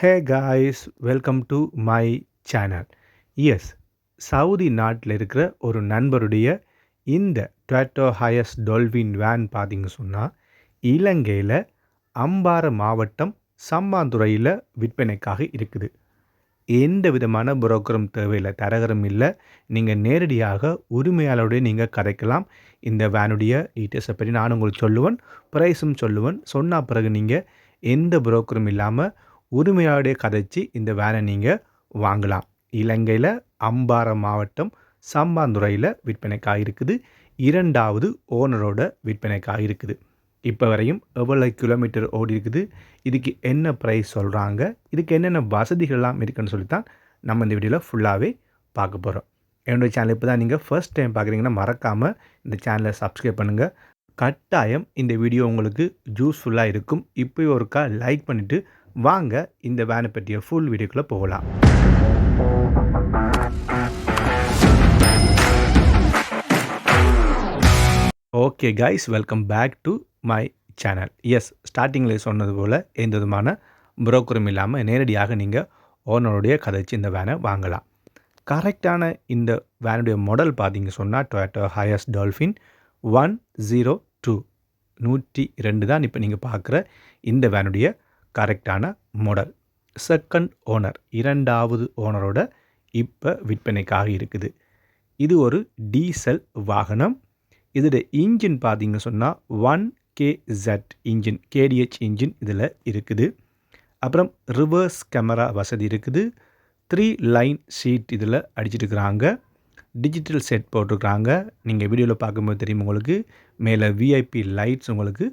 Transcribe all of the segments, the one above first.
Hey guys welcome to my channel yes Saudi நாட்டில் இருக்கிற ஒரு நண்பருடைய இந்த டொயட்டோ ஹயஸ் டொல்வின் வேன் பார்த்திங்க சொன்னால் இலங்கையில் அம்பாறை மாவட்டம் சம்பாந்துறையில் விற்பனைக்காக இருக்குது. எந்த விதமான புரோக்கரும் தேவையில்லை தரகரும் இல்லை. நீங்கள் நேரடியாக உரிமையாளருடைய நீங்கள் கதைக்கலாம். இந்த வேனுடைய டீட்டெயில்ஸை பற்றி நான் உங்களுக்கு சொல்லுவேன் ப்ரைஸும் சொல்லுவேன். சொன்ன பிறகு நீங்கள் எந்த புரோக்கரும் இல்லாமல் உரிமையாளருடைய கதைச்சி இந்த வேனை நீங்கள் வாங்கலாம். இலங்கையில் அம்பாறை மாவட்டம் சம்பாந்துறையில் விற்பனைக்காக இருக்குது. இரண்டாவது ஓனரோட விற்பனைக்காக இருக்குது. இப்போ வரையும் எவ்வளோ கிலோமீட்டர் ஓடி இருக்குது? இதுக்கு என்ன ப்ரைஸ் சொல்கிறாங்க இதுக்கு என்னென்ன வசதிகள்லாம் இருக்குன்னு சொல்லி தான் நம்ம இந்த வீடியோவில் ஃபுல்லாகவே பார்க்க போகிறோம் என்னுடைய சேனல் இப்போ தான் நீங்கள் ஃபர்ஸ்ட் டைம் பார்க்குறீங்கன்னா மறக்காமல் இந்த சேனலை சப்ஸ்கிரைப் பண்ணுங்கள் கட்டாயம் இந்த வீடியோ உங்களுக்கு யூஸ்ஃபுல்லாக இருக்கும். இப்போ ஒருக்கா லைக் பண்ணிவிட்டு வாங்க இந்த வேனை பற்றிய ஃபுல் வீடியோக்குள்ளே போகலாம். Okay guys welcome back to my channel yes ஸ்டார்டிங்கில் சொன்னது போல் எந்த விதமான புரோக்கரும் இல்லாமல் நேரடியாக நீங்கள் ஓனருடைய கதைச்சு இந்த வேனை வாங்கலாம். கரெக்டான இந்த வேனுடைய மாடல் பார்த்தீங்க சொன்னால் Toyota Hiace Dolphin one zero two நூற்றி ரெண்டு தான் இப்போ நீங்கள் பார்க்குற இந்த வேனுடைய கரெக்டான மாடல் செகண்ட் ஓனர் இரண்டாவது ஓனரோட இப்போ விற்பனைக்காக இருக்குது. இது ஒரு டீசல் வாகனம். இதோட இன்ஜின் பார்த்தீங்க சொன்னால் one K Z engine KDH engine இதில் இருக்குது. அப்புறம் ரிவர்ஸ் கேமரா வசதி இருக்குது. த்ரீ லைன் ஷீட் இதில் அடிச்சிருக்கிறாங்க. டிஜிட்டல் செட் போட்டிருக்கிறாங்க. நீங்கள் வீடியோவில் பார்க்கும்போது தெரியும் உங்களுக்கு. மேலே விஐபி லைட்ஸ் உங்களுக்கு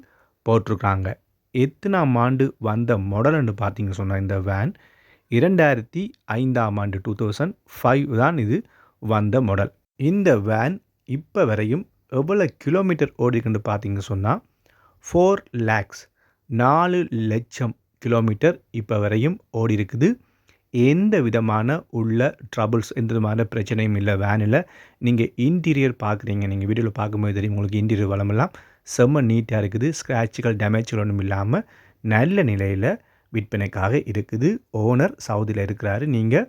போட்டிருக்கிறாங்க. எத்தனாம் ஆண்டு வந்த மாடல்னு பார்த்தீங்க சொன்னால் இந்த வேன் இரண்டாயிரத்தி ஐந்தாம் ஆண்டு டூ தௌசண்ட் ஃபைவ் தான் இது வந்த மாடல் இந்த வேன் இப்போ வரையும் எவ்வளோ கிலோமீட்டர் ஓடிக்குன்னு பார்த்தீங்க சொன்னால் ஃபோர் லேக்ஸ் நாலு லட்சம் கிலோமீட்டர் இப்போ வரையும் ஓடி இருக்குது எந்த விதமான உள்ள ட்ரபுள்ஸ் எந்த விதமான பிரச்சனையும் இல்லை வேனில் நீங்கள் இன்டீரியர் பார்க்குறீங்க நீங்கள் வீடியோவில் பார்க்கும்போது தெரியும் உங்களுக்கு இன்டீரியர் வளமெல்லாம். செம்ம நீட்டாக இருக்குது. ஸ்க்ராட்சுகள் டேமேஜ்கள் ஒன்றும் இல்லாமல் நல்ல நிலையில் விற்பனைக்காக இருக்குது. ஓனர் சவுதியில் இருக்கிறாரு. நீங்கள்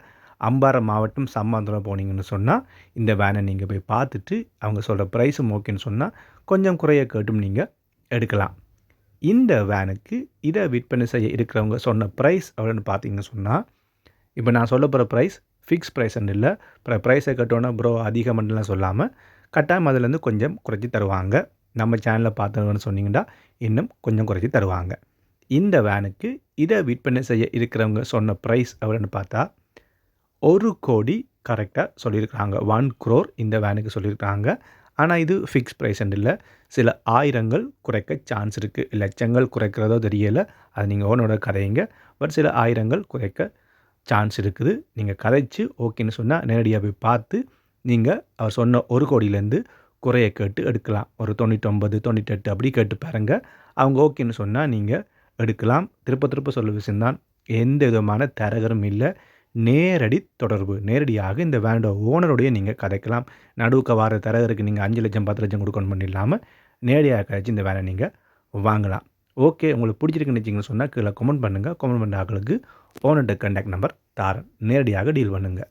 அம்பாரம் மாவட்டம் சம்மாந்திரம் போனீங்கன்னு சொன்னால் இந்த வேனை நீங்கள் போய் பார்த்துட்டு அவங்க சொல்கிற ப்ரைஸும் ஓகேன்னு சொன்னால் கொஞ்சம் குறைய கேட்டும் நீங்கள் எடுக்கலாம். இந்த வேனுக்கு இதை விற்பனை செய்ய இருக்கிறவங்க சொன்ன ப்ரைஸ் அப்படின்னு பார்த்தீங்கன்னு சொன்னால் இப்போ நான் சொல்ல போகிற ப்ரைஸ் ஃபிக்ஸ் ப்ரைஸ்ன்னு இல்லை. அப்புறம் ப்ரைஸை கட்டோன்னா ப்ரோ அதிகமெல்லாம் சொல்லாமல் கட்டாயம் அதுலேருந்து கொஞ்சம் குறைச்சி தருவாங்க. நம்ம சேனலில் பார்த்தவங்கன்னு சொன்னீங்கன்னா இன்னும் கொஞ்சம் குறைச்சி தருவாங்க. இந்த வேனுக்கு இதை விற்பனை செய்ய இருக்கிறவங்க சொன்ன ப்ரைஸ் அப்படின்னு பார்த்தா ஒரு கோடி கரெக்டாக சொல்லியிருக்கிறாங்க. ஒன் க்ரோர் இந்த வேனுக்கு சொல்லியிருக்காங்க ஆனால் இது ஃபிக்ஸ் ப்ரைஸ் இல்லை. சில ஆயிரங்கள் குறைக்க சான்ஸ் இருக்குது லட்சங்கள் குறைக்கிறதோ தெரியலை. அது நீங்கள் ஓனோட கதைங்க. பட் சில ஆயிரங்கள் குறைக்க சான்ஸ் இருக்குது. நீங்கள் கதைச்சு ஓகேன்னு சொன்னால் நேரடியாக போய் பார்த்து நீங்கள் அவர் சொன்ன ஒரு கோடியிலேருந்து குறைய கேட்டு எடுக்கலாம். ஒரு தொண்ணூற்றொம்பது தொண்ணூற்றெட்டு அப்படி கேட்டு பாருங்கள் அவங்க ஓகேன்னு சொன்னால் நீங்கள் எடுக்கலாம். திருப்ப திருப்ப சொல்ல விஷயம்தான். எந்த விதமான தரகரும் இல்லை. நேரடி தொடர்பு. நேரடியாக இந்த வேண்டோ ஓனருடைய நீங்கள் கதைக்கலாம். நடுவுக்க வார தரகருக்கு நீங்கள் அஞ்சு லட்சம் பத்து லட்சம் கொடுக்கணும் இல்லாமல் நேரடியாக கழிச்சு இந்த வேலை நீங்கள் வாங்கலாம். ஓகே. உங்களுக்கு பிடிச்சிருக்குன்னு வச்சிங்கன்னு சொன்னால் கீழே கமெண்ட் பண்ணுங்கள் கமெண்ட் பண்ண ஆக்களுக்கு ஓனர்கிட்ட கண்டாக்ட் நம்பர் தாரன் நேரடியாக டீல் பண்ணுங்கள்